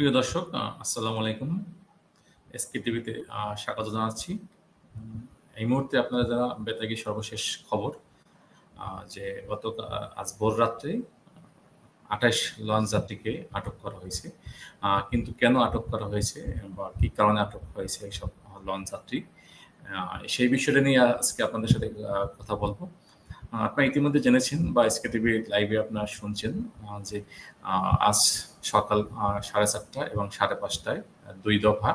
প্রিয় দর্শক আসসালামু আলাইকুম। এসকে টিভিতে স্বাগত জানাচ্ছি। এই মুহূর্তে আপনারা যারা বেতাগী সর্বশেষ খবর যে গত আজ ভোর রাত্রে আঠাশ লঞ্চ যাত্রীকে আটক করা হয়েছে। কিন্তু কেন আটক করা হয়েছে বা কি কারণে আটক হয়েছে এইসব লঞ্চ যাত্রী? সেই বিষয়টা নিয়ে আজকে আপনাদের সাথে কথা বলব। আপনারা ইতিমধ্যে জেনেছেন বা এসকে টিভি লাইভে আপনারা শুনছেন যে আজ সকাল সাড়ে চারটা এবং সাড়ে পাঁচটায় দুই দফা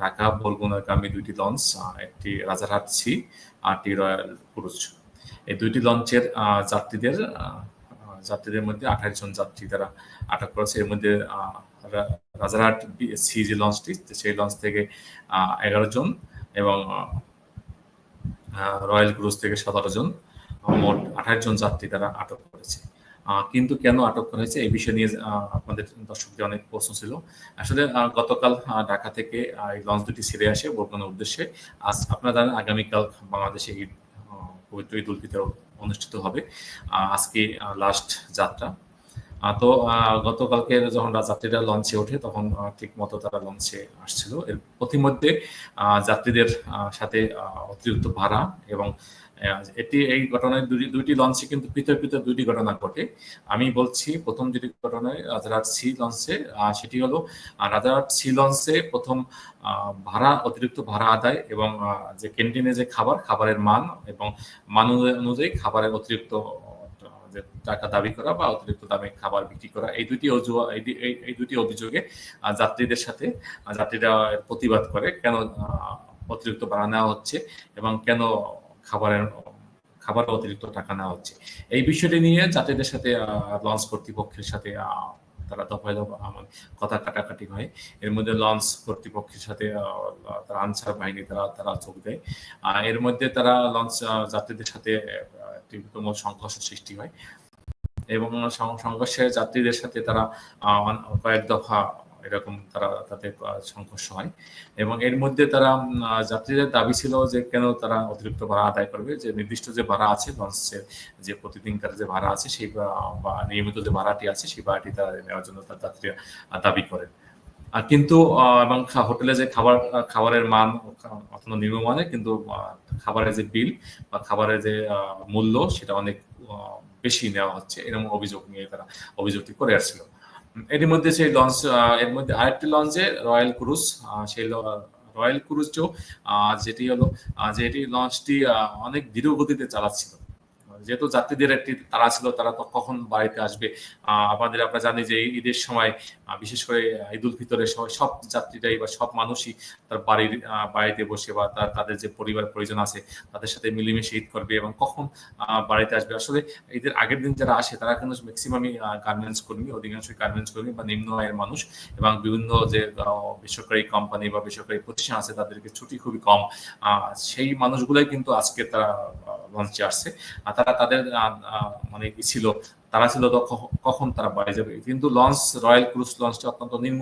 ঢাকা বরগুনাগামী দুইটি লঞ্চ একটি Rajarhat C, RT Royal Cruise এই দুইটি লঞ্চের যাত্রীদের যাত্রীদের মধ্যে আঠাশ জন যাত্রী তারা আটক করেছে। এর মধ্যে রাজারহাট সি যে লঞ্চটি, সেই লঞ্চ থেকে এগারো জন এবং রয়্যাল ক্রুজ থেকে সতেরো জন মোট আঠাশ জন যাত্রী তারা আটক করেছে। কিন্তু কেন আটক করা হয়েছে? এই বিষয় নিয়ে আপনাদের দর্শকদের অনেক প্রশ্ন ছিল। আসলে গতকাল ঢাকা থেকে এই লঞ্চ দুটি ছেড়ে আসে বরগুনার উদ্দেশ্যে। আজ আপনারা জানেন আগামীকাল বাংলাদেশে ঈদ পবিত্র ঈদ উল অনুষ্ঠিত হবে। আজকে লাস্ট যাত্রা। তো গতকালকে যখন যাত্রীরা লঞ্চে ওঠে, তখন ঠিক মতো তারা লঞ্চে আসছিল। এর প্রতিমধ্যে যাত্রীদের সাথে অতিরিক্ত ভাড়া এবং এটি, এই ঘটনায় দুইটি লঞ্চে কিন্তু পৃথক পৃথক দুইটি ঘটনা ঘটে। আমি বলছি, প্রথম যেটি ঘটনায় রাজারহাট সি লঞ্চে সেটি হলো রাজারহাট সি লঞ্চে প্রথম ভাড়া, অতিরিক্ত ভাড়া আদায় এবং যে ক্যান্টিনে যে খাবার, খাবারের মান এবং মান অনুযায়ী- খাবারের অতিরিক্ত যে টাকা দাবি করা বা অতিরিক্ত দামে খাবার বিক্রি করা, এই দুটি অজুহাত এই দুটি অভিযোগে যাত্রীদের সাথে যাত্রীরা প্রতিবাদ করে কেন অতিরিক্ত ভাড়া নেওয়া হচ্ছে এবং কেন খাবারের খাবার অতিরিক্ত টাকা নেওয়া হচ্ছে। এই বিষয়টি নিয়ে যাত্রীদের সাথে লঞ্চ কর্তৃপক্ষের সাথে তারা দফায় দফা আমার কথা কাটাকাটি হয়। এর মধ্যে লঞ্চ কর্তৃপক্ষের সাথে তারা আনসার বাহিনী তারা তারা যোগ দেয়। আর এর মধ্যে তারা লঞ্চ যাত্রীদের সাথে তীব্রতম সংঘর্ষ সৃষ্টি হয়। এবং সংঘর্ষে যাত্রীদের সাথে তারা কয়েক দফা এরকম তারা আহ, সংঘর্ষ হয়। এবং এর মধ্যে তারা যাত্রীদের দাবি ছিল যে কেন তারা অতিরিক্ত ভাড়া আদায় করবে। যে নির্দিষ্ট যে ভাড়া আছে লঞ্চের যে প্রতিদিনকার যে ভাড়া আছে সেই বা- নিয়মিত যে ভাড়াটি আছে সেই ভাড়াটি তারা নেওয়ার জন্য তার যাত্রীরা দাবি করেন। আর কিন্তু এবং হোটেলে যে খাবার খাবারের মান অত্যন্ত নিম্নমানের কিন্তু খাবারের যে বিল বা খাবারের যে মূল্য সেটা অনেক বেশি নেওয়া হচ্ছে। এরকম অভিযোগ নিয়ে তারা অভিযোগটি করে আসছিল। এর মধ্যে সেই লঞ্চ এর মধ্যে আরেকটি লঞ্চে রয়্যাল ক্রুজ সেই রয়্যাল ক্রুজ যেটি হলো যেটি লঞ্চটি অনেক ধীর গতিতে চালাচ্ছিল। যেহেতু যাত্রীদের একটি তারা ছিল, তারা তো কখন বাড়িতে আসবে? আমাদের আমরা জানি যে ঈদের সময় বিশেষ করে ঈদ উল ফিতরের সময় সব যাত্রীরাই বা সব মানুষই তার বাড়ির বাড়িতে বসে বা তার, তাদের যে পরিবার পরিজন আছে, তাদের সাথে মিলেমিশে ঈদ করবে এবং কখন বাড়িতে আসবে। আসলে ঈদের আগের দিন যারা আসে, তারা কিন্তু ম্যাক্সিমামই গার্মেন্টস কর্মী অধিকাংশই গার্মেন্টস কর্মী বা নিম্ন আয়ের মানুষ এবং বিভিন্ন যে বেসরকারি কোম্পানি বা বেসরকারি প্রতিষ্ঠান আছে, তাদেরকে ছুটি খুবই কম। সেই মানুষগুলাই কিন্তু আজকে তারা লঞ্চে আসছে। আর তারা তাদের আহ, আহ, মানে ছিল তারা ছিল কখন তারা বাড়ি যাবে? কিন্তু লঞ্চ রয়্যাল ক্রুজ লঞ্চটি অত্যন্ত নিম্ন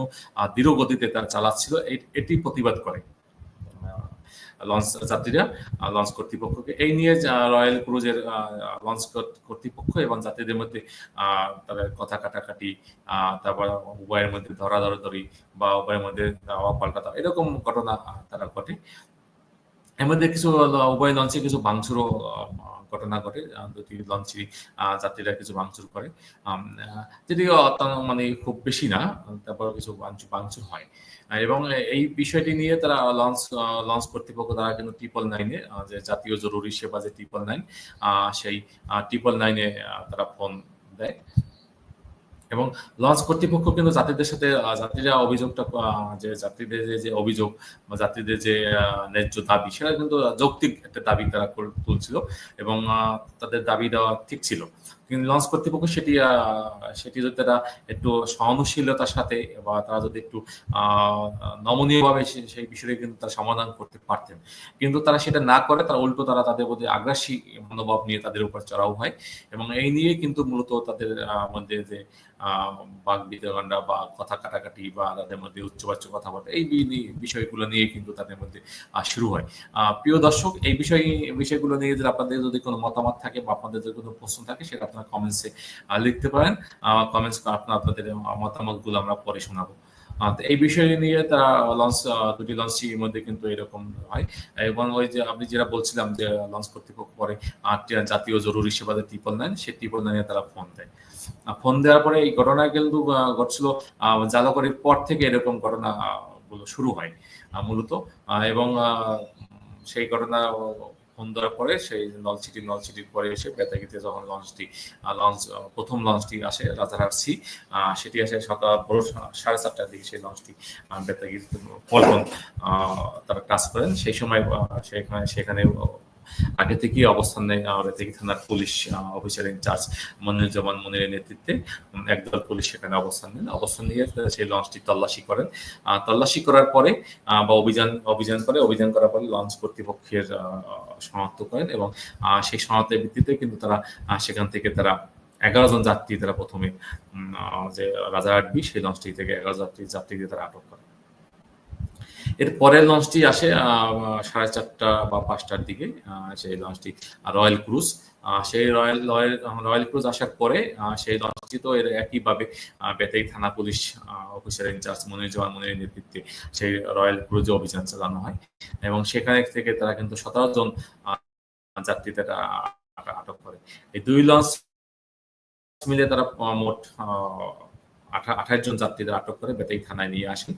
ধীর গতিতে তারা চালাচ্ছিল। এটি প্রতিবাদ করে লঞ্চ যাত্রীরা লঞ্চ কর্তৃপক্ষকে। এই নিয়ে রয়্যাল ক্রুজের লঞ্চ কর্তৃপক্ষ এবং যাত্রীদের মধ্যে তাদের কথা কাটাকাটি তারপর উভয়ের মধ্যে ধরাধরি বা উভয়ের মধ্যে দাওয়া পাল্টা দেওয়া, এরকম ঘটনা তারা ঘটে। এর মধ্যে কিছু উভয় লঞ্চে কিছু ভাঙচুরও ঘটনা ঘটে দুটি লঞ্চেরই যাত্রীরা কিছু ভাঙচুর করে। অত্যন্ত মানে খুব বেশি না তারপর কিছু ভাঙচুর হয়। এবং এই বিষয়টি নিয়ে তারা লঞ্চ লঞ্চ কর্তৃপক্ষ তারা কিন্তু ট্রিপল নাইনে যে জাতীয় জরুরি সেবা যে ট্রিপল নাইন সেই ট্রিপল নাইনে তারা ফোন দেয়। এবং লঞ্চ কর্তৃপক্ষ কিন্তু যাত্রীদের সাথে যাত্রীরা অভিযোগটা যে যাত্রীদের যে- অভিযোগ বা যাত্রীদের যে ন্যায্য দাবি, সেটা কিন্তু যৌক্তিক একটা দাবি তারা তুলছিল এবং তাদের দাবি দেওয়া ঠিক ছিল। কিন্তু লঞ্চ কর্তৃপক্ষ সেটি সেটি যদি তারা একটু সহনশীলতার সাথে বা তারা যদি একটু নমনীয়ভাবে সেই বিষয়টি কিন্তু তারা সমাধান করতে পারতেন। কিন্তু তারা সেটা না করে, তারা উল্টো তারা তাদের প্রতি আগ্রাসী মনোভাব নিয়ে তাদের উপর চড়াও হয় এবং এই নিয়ে কিন্তু মূলত তাদের মধ্যে যে বাক বিতরণরা বা কথা কাটাকাটি বা তাদের মধ্যে উচ্চবাচ্য কথাবার্তা এই বিষয়গুলো নিয়ে কিন্তু তাদের মধ্যে শুরু হয়। প্রিয় দর্শক, এই বিষয়, বিষয়গুলো নিয়ে যদি আপনাদের যদি কোনো মতামত থাকে বা আপনাদের যদি কোনো প্রশ্ন থাকে, সেটা আপনারা কমেন্টসে লিখতে পারেন। কমেন্টস আপনার আপনাদের মতামতগুলো আমরা পরে শোনাবো। এই বিষয় নিয়ে তারা লঞ্চ দুটি লঞ্চ এর মধ্যে কিন্তু এরকম হয়। এবং ওই যে আপনি যেটা বলছিলাম যে লঞ্চ কর্তৃপক্ষ পরে জাতীয় জরুরি সেবাদের ট্রিপল নাইন সেই ট্রিপল নাইনে তারা ফোন দেয়। ফোন দেওয়ার পরে এই ঘটনা কিন্তু ঘটছিল জালাকরির পর থেকে এরকম ঘটনা শুরু হয় মূলত। এবং সেই ঘটনা ফোন দেওয়ার পরে সেই নলছিটি নলছিটির পরে এসে বেতাগিতে যখন লঞ্চটি লঞ্চ প্রথম লঞ্চটি আসে রাজারহাট সি সেটি আসে সকাল ভোর সাড়ে চারটার দিকে সেই লঞ্চটি বেতাগির পল্টন তারা কাজ করেন। সেই সময় সেখানে সেখানে আগে থেকেই অবস্থান নেয় বেতাগি থানার police officer in charge Monir Moniruzzaman মনিরের নেতৃত্বে একদল পুলিশ সেখানে অবস্থান নেন। অবস্থান নিয়ে সেই লঞ্চটি তল্লাশি করেন। তল্লাশি করার পরে বা অভিযান অভিযান করে, অভিযান করার পরে লঞ্চ কর্তৃপক্ষের শনাক্ত করেন এবং সেই শনাক্তের ভিত্তিতে কিন্তু তারা সেখান থেকে তারা এগারো জন যাত্রী তারা প্রথমে যে রাজারহাট বি সেই লঞ্চটি থেকে এগারো যাত্রী যাত্রীদের তারা আটক করে এর পরের লঞ্চটি আসে সাড়ে চারটা বা পাঁচটার দিকে সেই লঞ্চটি রয়্যাল ক্রুজ সেই রয়্যাল রয়্যাল ক্রুজ আসার পরে সেই লঞ্চটি তো এর একইভাবে বেতাই থানা police officer in charge Moniruzzaman মনিরের নেতৃত্বে সেই রয়্যাল ক্রুজে অভিযান চালানো হয়। এবং সেখানে থেকে তারা কিন্তু সতেরো জন যাত্রী তারা আটক করে। এই দুই লঞ্চ মিলে তারা মোট আঠাশ জন যাত্রীদের আটক করে বেতাই থানায় নিয়ে আসেন।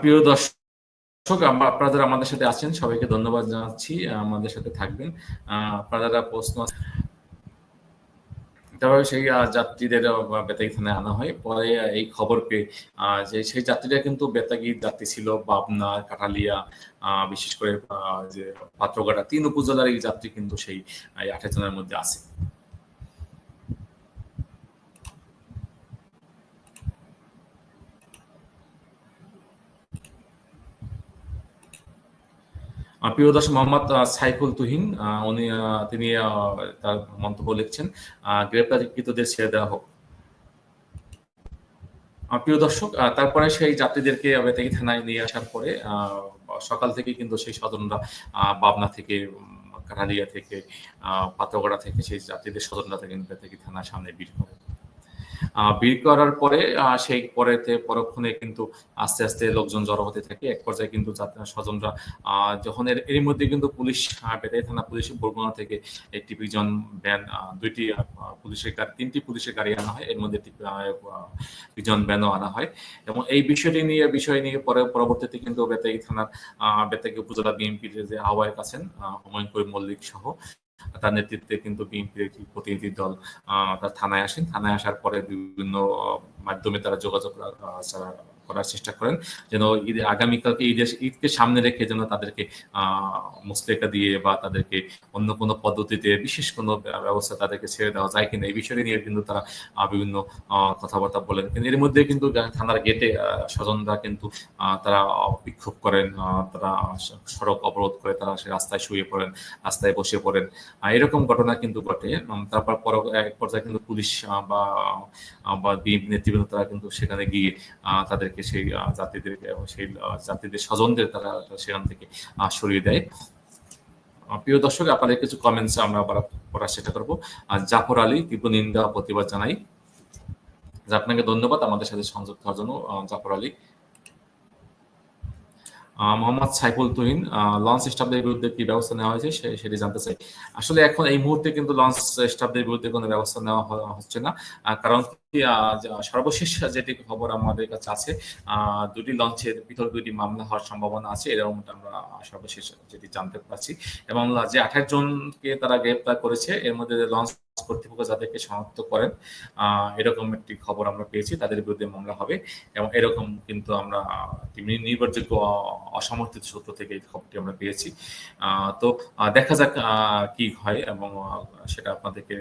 প্রিয় দর্শক আপনারা আমাদের সাথে আছেন। সবাইকে ধন্যবাদ জানাচ্ছি আমাদের সাথে থাকবেন। আপনারা প্রশ্ন তারপরে সেই যাত্রীদের বেতাগি থানায় আনা হয়। পরে এই খবর পেয়ে যে সেই যাত্রীরা কিন্তু বেতাগি যাত্রী ছিল, পাবনা, কাটালিয়া বিশেষ করে যে পাত্রঘাটা, তিন উপজেলার এই যাত্রী কিন্তু সেই আঠাশ জনের মধ্যে আছে। প্রিয় দর্শক মোহাম্মদ সাইফুল তুহিন উনি তিনি তার মন্তব্য লিখছেন গ্রেপ্তারকৃতদের ছেড়ে দেওয়া হোক। প্রিয় দর্শক তারপরে সেই যাত্রীদেরকে বেতাগি থানায় নিয়ে আসার পরে সকাল থেকে কিন্তু সেই স্বজনরা পাবনা থেকে কাঠালিয়া থেকে আহ, পাত্রগড়া থেকে সেই যাত্রীদের স্বজনরা থেকে বেতাগি থানার সামনে ভিড় করে ভিড় করার পরে সেই পরেতে পরক্ষণে কিন্তু আস্তে আস্তে লোকজন জড়ো হতে থাকে। এক পর্যায়ে কিন্তু স্বজনরা যখন এর এর মধ্যে কিন্তু পুলিশ বেতাই থানা পুলিশ বরগুনা থেকে একটি বিজন আহ, দুইটি পুলিশের গাড়ি তিনটি পুলিশের গাড়ি আনা হয়। এর মধ্যে একটি পিজন ভ্যানও আনা হয়। এবং এই বিষয়টি নিয়ে বিষয় নিয়ে পরে পরবর্তীতে কিন্তু বেতাই থানার বেতাগী উপজেলা বিএনপির যে আহ্বায়ক আছেন হুমায়ুন করিম মল্লিক সহ তার নেতৃত্বে কিন্তু বিএনপির একটি প্রতিনিধি দল তার থানায় আসেন। থানায় আসার পরে বিভিন্ন মাধ্যমে তারা যোগাযোগ করার চেষ্টা করেন যেন ঈদ আগামীকালকে ঈদের ঈদকে সামনে রেখে যেন তাদেরকে আহ মুসলেকা দিয়ে বা তাদেরকে অন্য কোনো পদ্ধতিতে বিশেষ কোনো ব্যবস্থা তাদেরকে ছেড়ে দেওয়া যায় কিনা এই বিষয়টি নিয়ে কিন্তু তারা বিভিন্ন কথাবার্তা বলেন। কিন্তু এর মধ্যে কিন্তু থানার গেটে স্বজনরা কিন্তু তারা বিক্ষোভ করেন তারা সড়ক অবরোধ করে তারা সে রাস্তায় শুয়ে পড়েন রাস্তায় বসে পড়েন। এরকম ঘটনা কিন্তু ঘটে। তারপর পর এক পর্যায়ে কিন্তু পুলিশ বা বা নেতৃবৃন্দ তারা কিন্তু সেখানে গিয়ে আহ, তাদেরকে সেই যাত্রীদের এবং সেই যাত্রীদের স্বজনদের তারা সেখান থেকে সরিয়ে দেয়। প্রিয় দর্শক, আপনাদের কিছু কমেন্টস আমরা আবার পড়ার চেষ্টা করব। জাফর আলী, তীব্র নিন্দা প্রতিবাদ জানাই। আপনাকে ধন্যবাদ আমাদের সাথে সংযুক্ত হওয়ার জন্য জাফর আলী। মোহাম্মদ সাইফুল তুহিন লঞ্চ স্টাফদের বিরুদ্ধে কি ব্যবস্থা নেওয়া হয়েছে সেটি জানতে চাই। আসলে এখন এই মুহূর্তে কিন্তু লঞ্চ স্টাফদের বিরুদ্ধে কোনো ব্যবস্থা নেওয়া হচ্ছে না। কারণ সর্বশেষ যেটি খবর আমাদের কাছে আছে দুটি লঞ্চের ভিতর দুটি মামলা হওয়ার সম্ভাবনা আছে এরকমটা আমরা সর্বশেষ যেটি জানতে পারছি। এবং যে আঠাশ জনকে তারা গ্রেপ্তার করেছে, এর মধ্যে লঞ্চ কর্তৃপক্ষ যাদেরকে শনাক্ত করেন এরকম একটি খবর আমরা পেয়েছি তাদের বিরুদ্ধে মামলা হবে এবং এরকম কিন্তু আমরা নির্ভরযোগ্য অসমর্থিত সূত্র থেকে এই খবরটি আমরা পেয়েছি। তো দেখা যাক কি হয় এবং সেটা আপনাদেরকে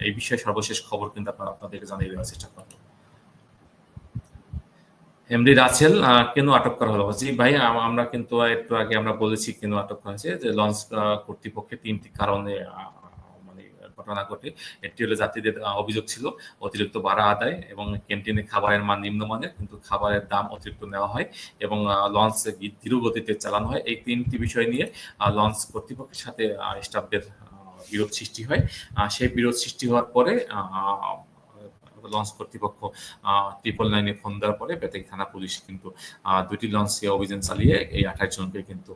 এই- বিষয়ে সর্বশেষ খবর কিন্তু আপনারা আপনাদেরকে জানিয়ে দেওয়ার চেষ্টা করব। এমডি রাছেল কেন আটক করা হলো? জি ভাই আমরা কিন্তু একটু আগে আমরা বলেছি কেন আটক করা হয়েছে যে লঞ্চ আহ, কর্তৃপক্ষের তিনটি কারণে ঘটনা ঘটে। এটি হলো যাত্রীদের অভিযোগ ছিল অতিরিক্ত ভাড়া আদায় এবং ক্যান্টিনে খাবারের মান নিম্নমানের, কিন্তু খাবারের দাম অতিরিক্ত নেওয়া হয় এবং লঞ্চ ধীর গতিতে চালানো হয়। এই তিনটি বিষয় নিয়ে লঞ্চ কর্তৃপক্ষের সাথে স্টাফদের বিরোধ সৃষ্টি হয়। সেই বিরোধ সৃষ্টি হওয়ার পরে লঞ্চ কর্তৃপক্ষ ট্রিপল নাইনে ফোন দেওয়ার পরে বেতাই থানা পুলিশ কিন্তু দুটি লঞ্চে অভিযান চালিয়ে এই আঠাশ জনকে কিন্তু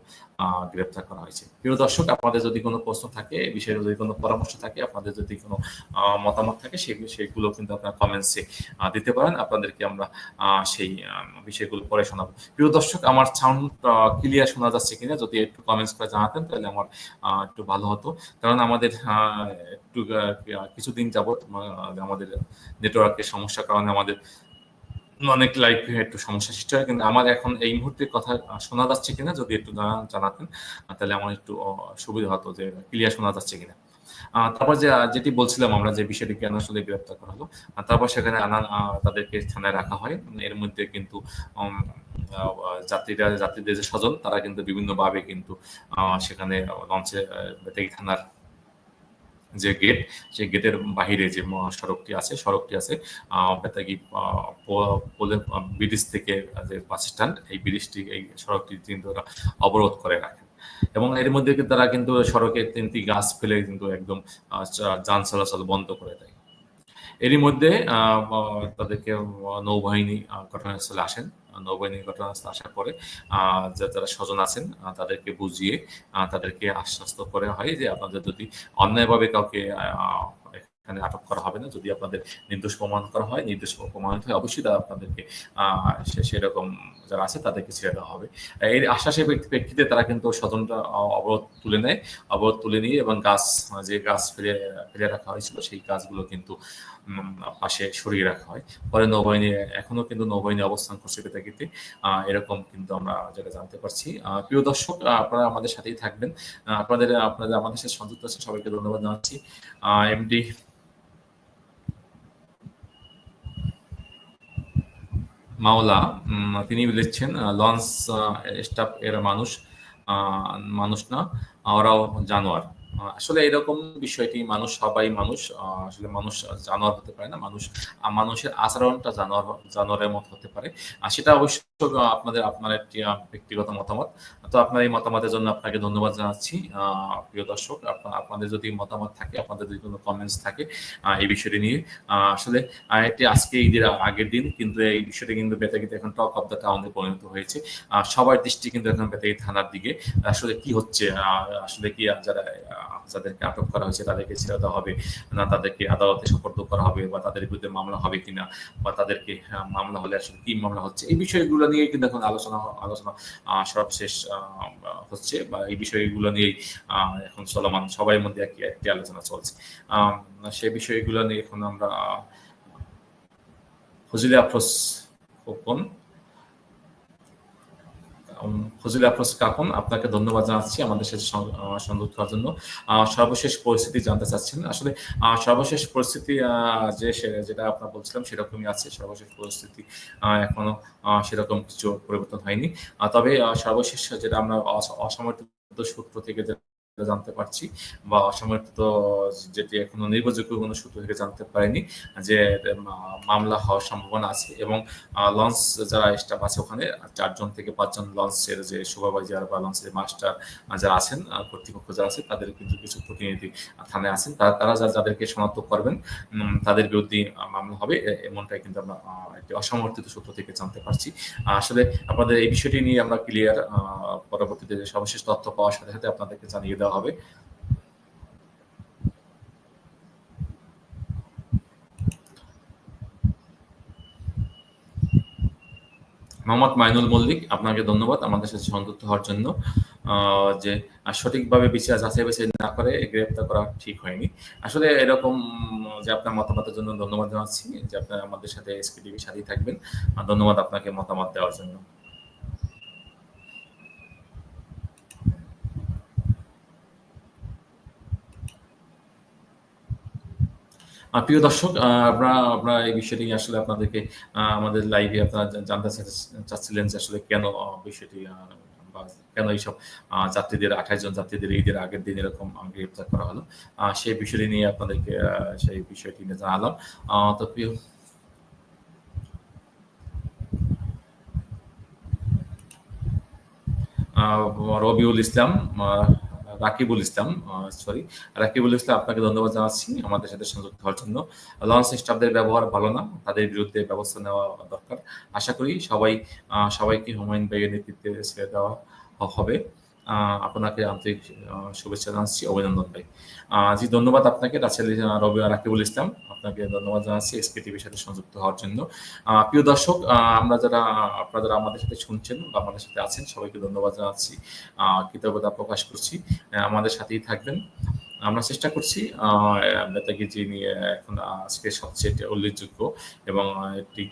গ্রেপ্তার করা হয়েছে। প্রিয় দর্শক, আপনাদের যদি কোনো প্রশ্ন থাকে এই বিষয়ে যদি কোনো পরামর্শ থাকে, আপনাদের যদি কোনো মতামত থাকে সেগুলো সেগুলো কিন্তু আপনারা কমেন্টসে দিতে পারেন। আপনাদেরকে আমরা সেই বিষয়গুলো পরে শোনাবো। প্রিয় দর্শক, আমার সাউন্ড ক্লিয়ার শোনা যাচ্ছে কিনা যদি একটু কমেন্টস করে জানাতেন, তাহলে আমার একটু ভালো হতো। কারণ আমাদের একটু কিছুদিন যাবত আমাদের নেটওয়ার্কের সমস্যার কারণে আমাদের অনেক লাইভ একটু সমস্যা সৃষ্টি হয়। কিন্তু আমার এখন এই মুহূর্তে কথা শোনা যাচ্ছে কিনা যদি একটু জানাতেন তাহলে আমার একটু সুবিধা হতো যে ক্লিয়ার শোনা যাচ্ছে কিনা। তারপর যে যেটি বলছিলাম আমরা যে বিষয়টি কেন আসলে গ্রেপ্তার করা হলো তারপর সেখানে আনা তাদেরকে থানায় রাখা হয়। এর মধ্যে কিন্তু যাত্রীরা, যাত্রীদের যে স্বজন, তারা কিন্তু বিভিন্নভাবে কিন্তু সেখানে লঞ্চে থানার যে গেট সেই গেটের বাহিরে যে সড়কটি আছে সড়কটি আছে বেতাগি ব্রিজ থেকে যে বাস স্ট্যান্ড, এই ব্রিজটি এই সড়কটি কিন্তু অবরোধ করে রাখেন। এবং এর মধ্যে তারা কিন্তু সড়কে তিনটি গাছ ফেলে কিন্তু একদম যান চলাচল বন্ধ করে দেয়। এরই মধ্যে তাদেরকে নৌবাহিনী ঘটনাস্থলে আসেন। নৌবাহিনী ঘটনাস্থলে আসার পরে যারা স্বজন আছেন তাদেরকে বুঝিয়ে তাদেরকে আশ্বস্ত করে হয় যে আপনাদের যদি অন্যায়ভাবে কাউকে এখানে আটক করা হবে না, যদি আপনাদের নির্দোষ প্রমাণ করা হয়, নির্দোষ প্রমাণিত হয়, অবশ্যই তারা আপনাদেরকে সেরকম যারা আছে তাদেরকে ছেড়ে দেওয়া হবে। এর আশ্বাসের প্রেক্ষিতে তারা কিন্তু স্বজনটা অবরোধ তুলে নেয়। অবরোধ তুলে নিয়ে এবং গাছ, যে গাছ ফেলে ফেলে রাখা হয়েছিল, সেই গাছগুলো কিন্তু পাশে সরিয়ে রাখা হয়। পরে নৌবাহিনী এখনও কিন্তু নৌবাহিনী অবস্থান করছে বেতাগিতে এরকম কিন্তু আমরা যেটা জানতে পারছি। প্রিয় দর্শক, আপনারা আমাদের সাথেই থাকবেন। আপনাদের আপনাদের, আমাদের সাথে সংযুক্ত আছেন, সবাইকে ধন্যবাদ জানাচ্ছি। এমডি মাওলা তিনি লিখছেন, লঞ্চ স্টাফ এর মানুষ মানুষ না, ওরাও জানোয়ার। আসলে এরকম বিষয়টি মানুষ সবাই মানুষ আসলে মানুষ জানোয়ার হতে পারে না, মানুষ মানুষের আচরণটা জানোয়ার, জানোয়ারের মতো হতে পারে। আর সেটা অবশ্য, আপনাদের আপনার একটি ব্যক্তিগত মতামত। তো আপনার এই মতামতের জন্য আপনাকে ধন্যবাদ জানাচ্ছি প্রিয় দর্শক। আপনাদের যদি মতামত থাকে, আপনাদের যদি কোনো কমেন্টস থাকে এই বিষয়টি নিয়ে আসলে এটি আজকে ঈদের আগের দিন, কিন্তু এই বিষয়টি কিন্তু বেতাগিতে এখন টক অফ দ্য টাউনে পরিণত হয়েছে। সবার দৃষ্টি কিন্তু এখন বেতাগি থানার দিকে। আসলে কি হচ্ছে আসলে কি যারা যাদেরকে আটক করা হয়েছে তাদেরকে ছেড়ে দেওয়া হবে। না, তাদেরকে আদালতে সুপর্দ করা হবে বা তাদের বিরুদ্ধে মামলা হবে কিনা বা তাদেরকে মামলা হলে আসলে কি মামলা হচ্ছে, এই বিষয়গুলো নিয়ে কিন্তু এখন আলোচনা আলোচনা সর্বশেষ হচ্ছে বা এই বিষয়গুলো নিয়েই এখন চলমান, সবাই মধ্যে একটি একটি আলোচনা চলছে। সেই বিষয়গুলো নিয়ে এখন আমরা ফজিলে আফরোজ খোকন ফজিল আফরোজ কাকুন, আপনাকে ধন্যবাদ জানাচ্ছি আমাদের সাথে সংযুক্ত হওয়ার জন্য। সর্বশেষ পরিস্থিতি জানতে চাচ্ছেন। আসলে সর্বশেষ পরিস্থিতি যে যেটা আপনার বলছিলাম সেরকমই আছে। সর্বশেষ পরিস্থিতি এখনও সেরকম কিছু পরিবর্তন হয়নি। তবে সর্বশেষ যেটা আমরা অসমর্থিত সূত্র থেকে জানতে পারছি। বা অসমর্থিত যেটি এখনও নির্ভরযোগ্য কোনো সূত্র থেকে জানতে পারিনি যে মামলা হওয়ার সম্ভাবনা আছে এবং লঞ্চ যারা স্টাফ আছে ওখানে, চারজন থেকে পাঁচজন লঞ্চের যে সুপারভাইজার বা লঞ্চের মাস্টার যারা আছেন কর্তৃপক্ষ যারা আছে, তাদের কিন্তু কিছু প্রতিনিধি থানায় আছেন। তারা তারা যাদেরকে শনাক্ত করবেন তাদের বিরুদ্ধে মামলা হবে। এমনটাই কিন্তু আমরা একটি অসমর্থিত সূত্র থেকে জানতে পারছি। আসলে আপনাদের এই বিষয়টি নিয়ে আমরা ক্লিয়ার পরবর্তীতে সর্বশেষ তথ্য পাওয়ার সাথে সাথে আপনাদেরকে জানিয়ে দেওয়া হবে। মোহাম্মদ মাইনুল মল্লিক, আপনাকে ধন্যবাদ আমাদের সাথে সংযুক্ত হওয়ার জন্য যে সঠিকভাবে বিচার যাচাই বাছাই না করে গ্রেপ্তার করা ঠিক হয়নি। আসলে এরকম যে আপনার মতামতের জন্য ধন্যবাদ জানাচ্ছি, যে আপনার আমাদের সাথে এসকে টিভির সাথেই থাকবেন। ধন্যবাদ আপনাকে মতামত দেওয়ার জন্য। প্রিয় দর্শক আমরা আমরা এই বিষয়টি আসলে আপনাদেরকে আমাদের লাইভে আপনারা জানতে চাচ্ছিলেন যে আসলে কেন বিষয়টি কেন এইসব যাত্রীদের, আঠাশ জন যাত্রীদের ঈদের আগের দিন এরকম গ্রেপ্তার করা হলো। সেই বিষয়টি নিয়ে আপনাদেরকে সেই বিষয়টি নিয়ে জানালাম। তো প্রিয় রবিউল ইসলাম রাকিবুল ইসলাম সরি রাকিবুল ইসলাম, আপনাকে ধন্যবাদ জানাচ্ছি আমাদের সাথে সংযুক্ত হওয়ার জন্য। লঞ্চ স্টাফদের ব্যবহার ভালো না, তাদের বিরুদ্ধে ব্যবস্থা নেওয়া দরকার। আশা করি সবাই সবাইকে হুমায়ুন বেগের নেতৃত্বে ছেড়ে দেওয়া হবে। আপনাকে আন্তরিক শুভেচ্ছা জানাচ্ছি। অভিনন্দন ভাই। জি, ধন্যবাদ আপনাকে। রাসেল রবি, রাকিবুল ইসলাম আপনাকে ধন্যবাদ জানাচ্ছি এসকে টিভির সাথে সংযুক্ত হওয়ার জন্য। প্রিয় দর্শক আমরা যারা, আপনারা যারা আমাদের সাথে শুনছেন বা আমাদের সাথে আছেন, সবাইকে ধন্যবাদ জানাচ্ছি। কৃতজ্ঞতা প্রকাশ করছি। আমাদের সাথেই থাকবেন। আমরা চেষ্টা করছি আহ, বেতাগি যে নিয়ে এখন আজকে সবচেয়ে উল্লেখযোগ্য এবং একটি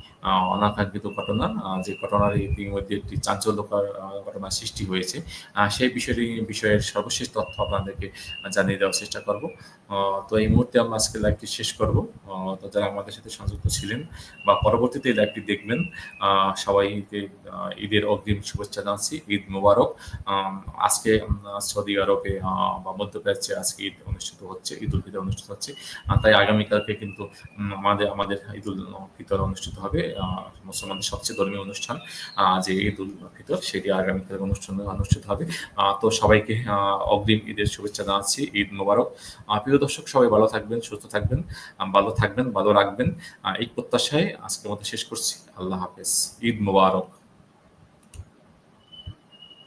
অনাকাঙ্ক্ষিত ঘটনা যে ঘটনার ইতিমধ্যে একটি চাঞ্চল্যকর ঘটনা সৃষ্টি হয়েছে। সেই বিষয়টি বিষয়ের সর্বশেষ তথ্য আপনাদেরকে জানিয়ে দেওয়ার চেষ্টা করব। তো এই মুহূর্তে আমরা আজকে লাইভটি শেষ করব। তো যারা আমাদের সাথে সংযুক্ত ছিলেন বা পরবর্তীতে এই লাইভটি দেখবেন আহ, সবাইকে ঈদের অগ্রিম শুভেচ্ছা জানাচ্ছি ঈদ মোবারক। আজকে সৌদি আরবে বা মধ্যপ্রাচ্যে আজকে ঈদ অনুষ্ঠিত হচ্ছে ঈদ উল ফিতর অনুষ্ঠিত হচ্ছে। তাই আগামীকালকে কিন্তু আমাদের আমাদের ঈদ উল ফিতর অনুষ্ঠিত হবে মুসলমানদের সবচেয়ে ধর্মীয় অনুষ্ঠান যে ঈদ উল ফিতর, সেটি আগামীকাল অনুষ্ঠান অনুষ্ঠিত হবে। তো সবাইকে অগ্রিম ঈদের শুভেচ্ছা জানাচ্ছি, ঈদ মোবারক। প্রিয় দর্শক, সবাই ভালো থাকবেন, সুস্থ থাকবেন ভালো থাকবেন, ভালো রাখবেন। এই প্রত্যাশায় আজকের মতো শেষ করছি। আল্লাহ হাফেজ। ঈদ মোবারক।